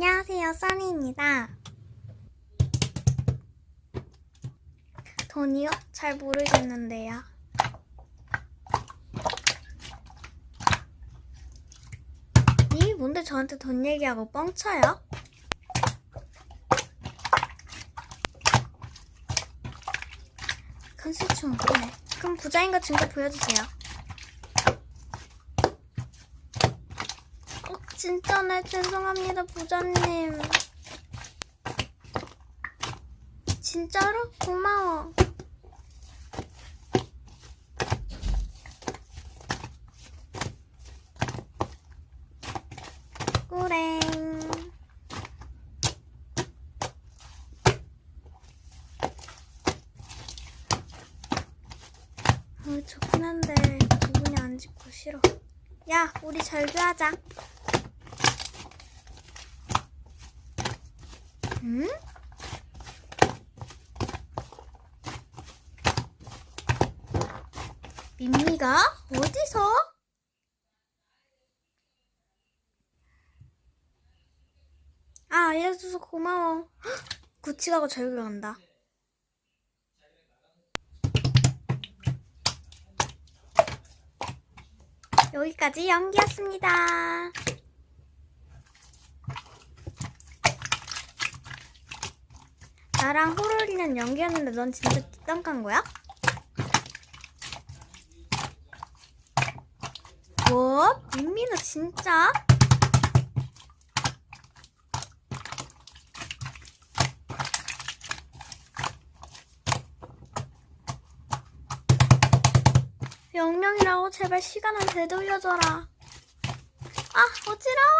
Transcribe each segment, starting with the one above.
안녕하세요, 써니입니다. 돈이요? 잘 모르겠는데요. 이 뭔데 저한테 돈 얘기하고 뻥쳐요? 컨셉충 네. 그럼 부자인 거 증거 보여주세요. 어, 진짜 네. 죄송합니다, 부자님. 진짜로? 고마워. 꾸랭. 어, 좋긴 한데 기분이 안 좋고 싫어. 야, 우리 절교하자. 응? 민미가 어디서? 아, 알려줘서 고마워. 헉, 구치 가고 절교 간다. 여기까지 연기였습니다. 나랑 호롤이는 연기였는데 넌 진짜 뒷담 깐 거야? 뭐? 민민아 진짜? 명령이라고 제발 시간을 되돌려줘라. 아 어지러워.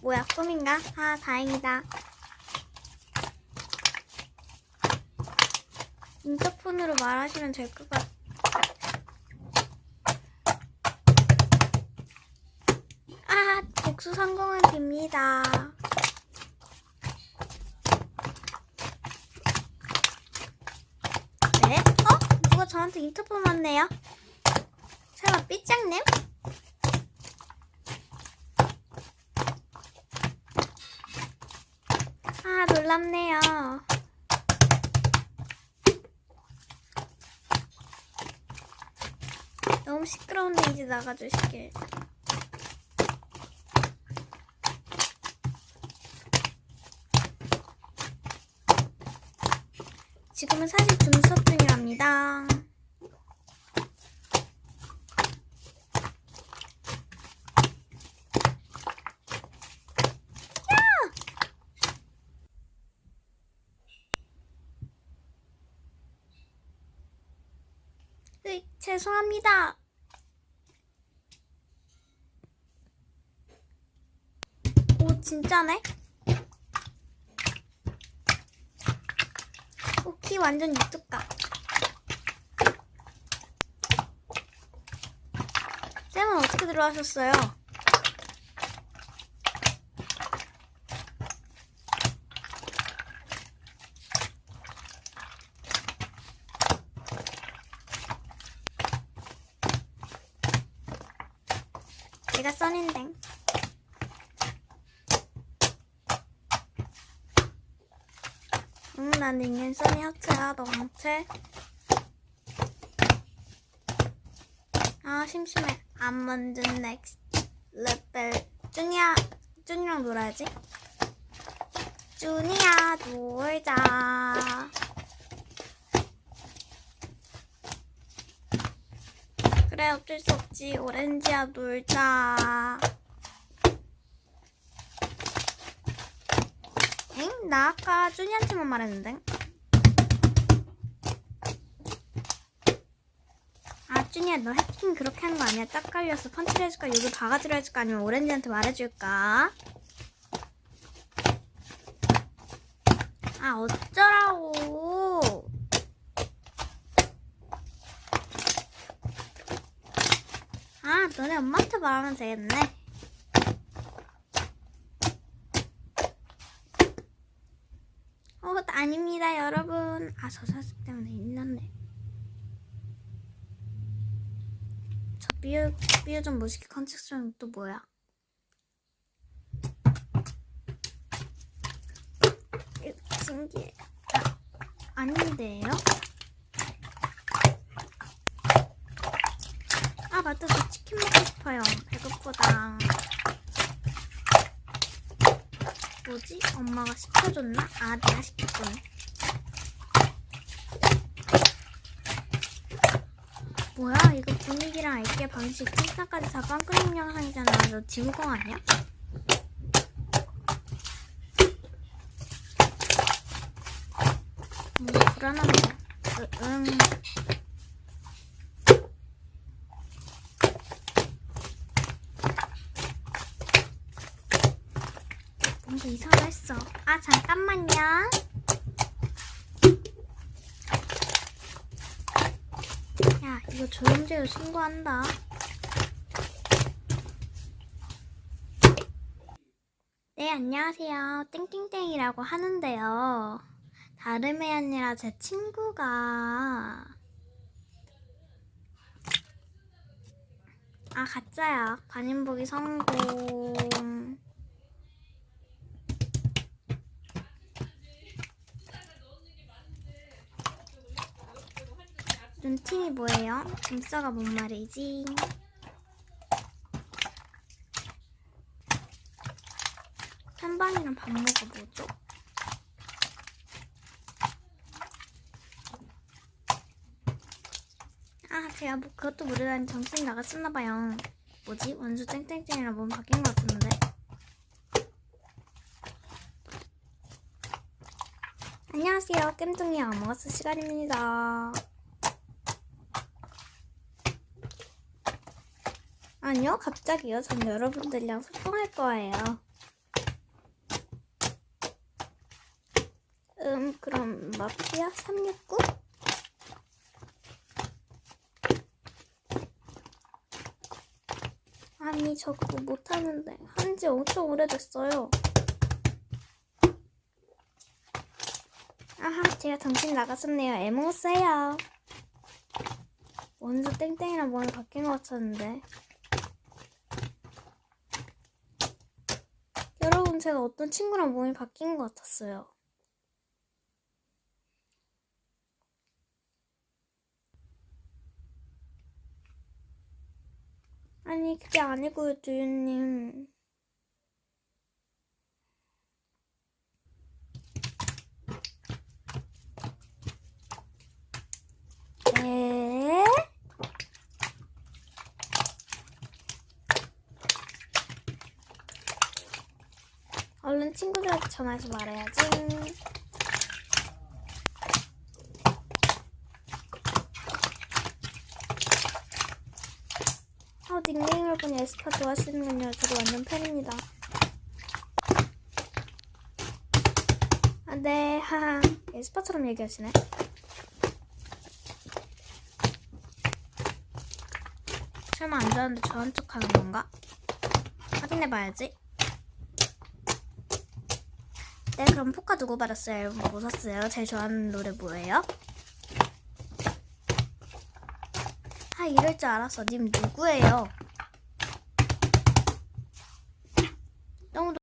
뭐야 꿈인가? 아 다행이다. 인터폰으로 말하시면 될 것 같아. 아, 복수 성공을 빕니다. 네? 어? 누가 저한테 인터폰 왔네요? 설마 삐짝님? 아, 놀랍네요. 너무 시끄러운데 이제 나가주시길. 지금은 사실 줌 수업 중이랍니다. 으이, 죄송합니다. 진짜네? 오, 키 완전 이뚝가. 쌤은 어떻게 들어가셨어요? 내가 써낸데. 응, 난 닝엔 써니 하트야. 너 강체? 아, 심심해. 안 만든 넥스트 레벨. 쭈니야, 쭈니랑 놀아야지. 쭈니야, 놀자. 그래, 어쩔 수 없지. 오렌지야, 놀자. 나 아까 쭈니한테만 말했는데. 아, 쭈니야, 너 해킹 그렇게 하는 거 아니야? 딱 걸려서 펀치를 해줄까? 여기 바가지로 해줄까? 아니면 오렌지한테 말해줄까? 아, 어쩌라고. 아, 너네 엄마한테 말하면 되겠네. 가서 샀기 때문에 있는데 저 삐어 삐요 좀 멋있게 컨셉션 또 뭐야? 신기해 아, 아닌데요? 아 맞다 저 치킨 먹고 싶어요 배고프다 뭐지? 엄마가 시켜줬나? 아 내가 시켰구나 뭐야? 이거 분위기랑 알게 방식, 칭찬까지 다 빵끄는 영상이잖아. 너 지구공 아니야? 뭔가 불안한데. 으, 응. 뭔가 이상했어. 아, 잠깐만요. 야, 이거 조용재로 신고한다. 네, 안녕하세요. 땡땡땡이라고 하는데요. 다름이 아니라 제 친구가 아 가짜야 반인보기 성공 눈팅이 뭐예요? 김싸가 뭔 말이지? 한방이랑 밥 먹어보죠 아, 제가 뭐 그것도 모르다니 정신이 나갔었나봐요. 뭐지? 원수 땡땡땡이랑 몸 바뀐 것 같은데? 안녕하세요. 깸뚱이 아모가스 시간입니다. 아니요, 갑자기요. 전 여러분들이랑 소통할 거예요. 음, 그럼 마피아 369? 아니 저 그거 못하는데 한 지 엄청 오래됐어요 아하 제가 정신 나갔었네요 에모스예요 원주 땡땡이랑 몸이 바뀐 것 같았는데 여러분 제가 어떤 친구랑 몸이 바뀐 것 같았어요. 아니 그게 아니고요 두유님 네? 얼른 친구들한테 전화해서 말해야지 아, 닉네임을 보니 에스파 좋아하시는군요. 저도 완전 팬입니다. 아, 네, 하하. 에스파처럼 얘기하시네. 설마 안 좋아하는데 좋아하는 척 하는 건가? 확인해봐야지. 네, 그럼 포카 누구 받았어요? 뭐 샀어요? 제일 좋아하는 노래 뭐예요? 아, 이럴 줄 알았어. 님 누구예요?